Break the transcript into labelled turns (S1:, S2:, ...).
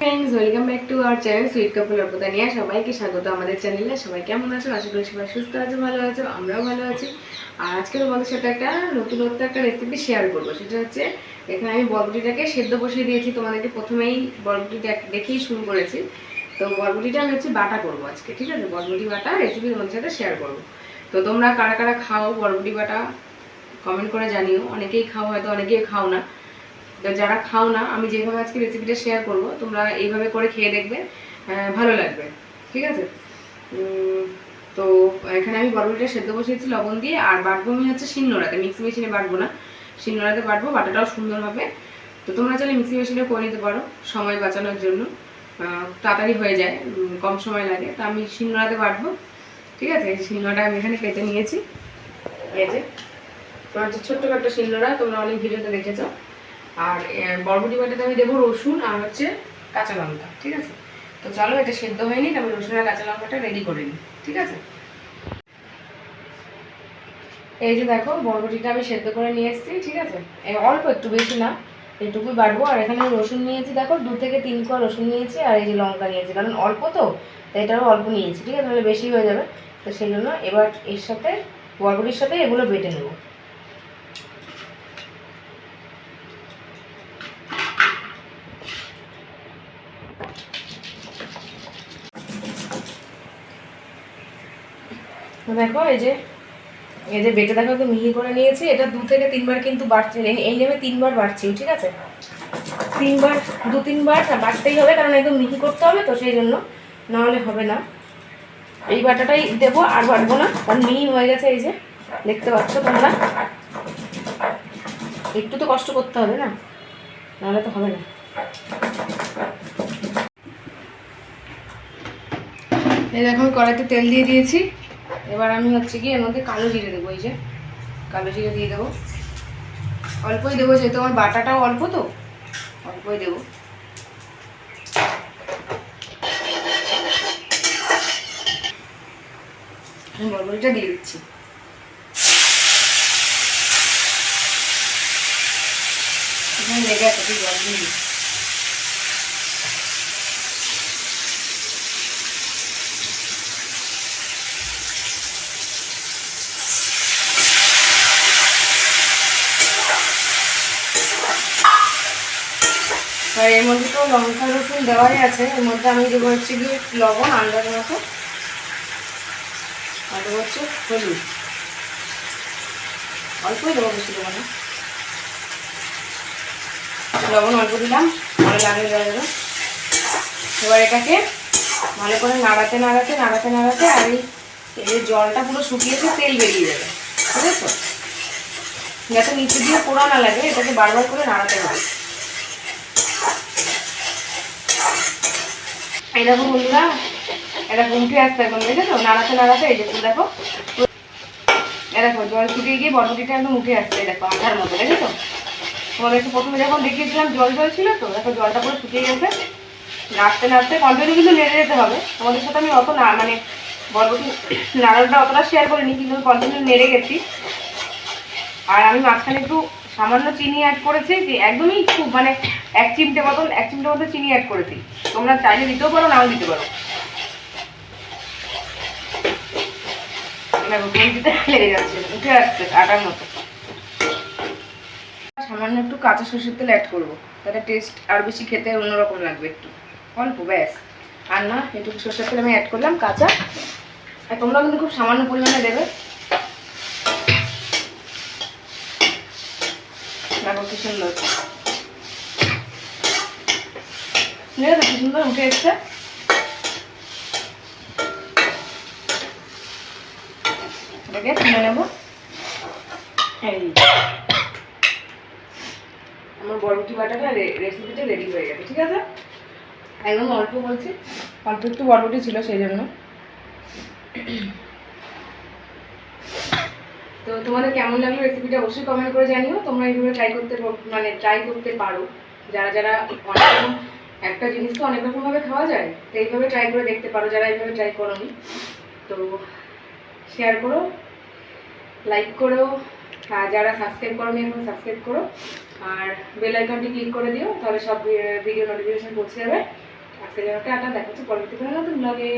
S1: Friends welcome back to our channel sweet couple Arpita নিয়ে সবাইকে স্বাগত আমাদের চ্যানেলে সবাই কেমন আছো? আশা করি সবাই সুস্থ আছো, ভালো আছো, আমরাও ভালো আছি। আর আজকে তোমাদের সাথে একটা নতুনত্ব, একটা রেসিপি শেয়ার করব। সেটা হচ্ছে, এখানে আমি বরবটিটাকে সেদ্ধ বসিয়ে দিয়েছি। তোমাদেরকে প্রথমেই বরবটি দেখেই শুরু করেছি। তো বরবটিটা আমি হচ্ছে বাটা করব আজকে, ঠিক আছে? বরবটি বাটা রেসিপি তোমাদের সাথে শেয়ার করব। তো তোমরা কারা কারা খাও বরবটি বাটা কমেন্ট করে জানিও। অনেকেই খাও, হয়তো অনেকেই খাও না। তো যারা খাও না, আমি যেভাবে আজকে রেসিপিটা শেয়ার করব, তোমরা এইভাবে করে খেয়ে দেখবে ভালো লাগবে। ঠিক আছে? তো এখানে আমি বরবটিটা সেদ্ধ বসিয়েছি লবণ দিয়ে, আর বাটবো আমি হচ্ছে শিলনোড়াতে। মিক্সি মেশিনে বাটবো না, শিলনোড়াতে বাটবো, বাটাটাও সুন্দর হবে তো তোমরা চাইলে মিক্সি মেশিনে করে নিতে পারো, সময় বাঁচানোর জন্য। তাড়াতাড়ি হয়ে যায় কম সময় লাগে। তো আমি শিলনোড়াতে বাটবো। ঠিক আছে? এই শিলনোড়াটা আমি এখানে কেটে নিয়েছি। এই যে, তোমার ছোট্ট একটা শিলনোড়া, তোমরা অনেক ভিডিওতে দেখেছ। আর বরবটি বাটাতে আমি দেবো রসুন আর হচ্ছে কাঁচা লঙ্কা, ঠিক আছে? তো চলো, এটা সেদ্ধ হয়নি আমি রসুন আর কাঁচা লঙ্কাটা রেডি করে নিই, ঠিক আছে? এই যে দেখো, বরবটিটা আমি সেদ্ধ করে নিয়ে এসেছি, ঠিক আছে? অল্প একটু, বেশি না এইটুকুই বাড়বো আর এখানে রসুন নিয়েছি, দেখো, দু থেকে তিন কোয়া রসুন নিয়েছি আর এই যে লঙ্কা নিয়েছি, কারণ অল্প তো, তাই এটারও অল্প নিয়েছি, ঠিক আছে? তাহলে বেশি হয়ে যাবে। তো সেই জন্য এবার এর সাথে, বরবটির সাথে এগুলো বেটে নেব। দেখো, এই যে এই যে বেটে দেখো মিহি করে নিয়েছি। এটা দু থেকে তিনবার কিন্তু বাড়ছে, এই নেমে তিনবার বাড়ছি, ঠিক আছে? তিনবার, দু তিনবার বাড়তেই হবে, কারণ একদম মিহি করতে হবে তো, সেই জন্য। নাহলে হবে না। এই বাটাটাই দেবো, আর বাড়বো না, কারণ মিহি হয়ে গেছে, এই যে, দেখতে পাচ্ছ তোমরা? একটু তো কষ্ট করতে হবে না, নাহলে তো হবে না। এই দেখো, আমি কড়াইতে তেল দিয়ে দিয়েছি। এবার আমি হচ্ছে কি এর মধ্যে কালো জিরে দেবো, এই যে। কালো জিরে দিয়ে দেবো। অল্পই দেবো, যেহেতু আমার বাটাটাও অল্প তো, অল্পই দেবো। আমি বরবটিটা দিয়ে দিচ্ছি। এখানে লেগে আছে জল দিয়ে দিচ্ছি। আর এর মধ্যে তো লঙ্কা, রসুন দেওয়াই আছে। এর মধ্যে আমি দেবো হচ্ছে গিয়ে লবণ, আন্দাজ মতো। আর দেবো হচ্ছে হলুদ। অল্পই দেবো বেশি দেবো না। লবণ অল্প দিলাম, ভালো লাগলে দেওয়া যাবে এবার এটাকে ভালো করে নাড়াতে নাড়াতে নাড়াতে নাড়াতে আর এই জলটা পুরো শুকিয়েছে তেল বেরিয়ে যাবে। ঠিক আছে যাতে নিচে দিয়ে পোড়া না লাগে, এটাকে বারবার করে নাড়াতে হবে। এই দেখো বন্ধুরা এটা উঠে আসতে এখন দেখেছ নাড়াতে নাড়াতে এই ফুল দেখো দেখো, জল শুকিয়ে গিয়ে বরবটিটা একদম উঠে আসছে দেখো, আঠার মতো দেখেছ তোমাদেরকে প্রথমে যখন দেখিয়েছিলাম জল জল ছিল তো, দেখো জলটা পুরো শুকিয়ে গেছে। নাড়তে নাড়তে কন্টিনিউ কিন্তু নেড়ে যেতে হবে। তোমাদের সাথে আমি অত না মানে বরবটি নাড়াটা অতটা শেয়ার করিনি, কিন্তু কন্টিনিউ নেড়ে গেছি। আর আমি মাঝখানে একটু সামান্য চিনি অ্যাড করেছি, যে একদমই খুব মানে এক চিমটে মতন, এক চিমটে মতো চিনি অ্যাড করেছি। তোমরা চাইলে দিতেও পারো, নাও দিতে পারো। দেখো গেঞ্জিতে লেগে যাচ্ছে, উঠে আসছে, আটার মতো। সামান্য একটু কাঁচা সর্ষের তেল অ্যাড করব। তাহলে টেস্ট আর বেশি খেতে অন্যরকম লাগবে একটু। অল্প, ব্যাস। আর না একটু সর্ষের তেল আমি অ্যাড করলাম, কাঁচা। আর তোমরা কিন্তু খুব সামান্য পরিমাণে দেবে। দেখো কি সুন্দর। ঠিক আছে সুন্দর উঠে এসছে এটাকে তুলে নেব এই আমার বরবটি বাটাটা রেসিপিটা রেডি হয়ে গেছে ঠিক আছে? একদম অল্প বলছি অল্প একটু বরবটি ছিল সেই জন্য তো তোমাদের কেমন লাগল রেসিপিটা অবশ্যই কমেন্ট করে জানিও। তোমরা এইভাবে ট্রাই করতে মানে ট্রাই করতে পারো। যারা যারা অনেক একটা জিনিস তো অনেক রকমভাবে খাওয়া যায়, তো এইভাবে ট্রাই করে দেখতে পারো, যারা এইভাবে ট্রাই করোনি। তো শেয়ার করো লাইক করো, আর যারা সাবস্ক্রাইব করোনি এখন সাবস্ক্রাইব করো। আর বেল আইকনটি ক্লিক করে দিও, তাহলে সব ভিডিও নোটিফিকেশন পৌঁছে যাবে। আজকে টাটা দেখাচ্ছি পরবর্তী কোনো নতুন ব্লগে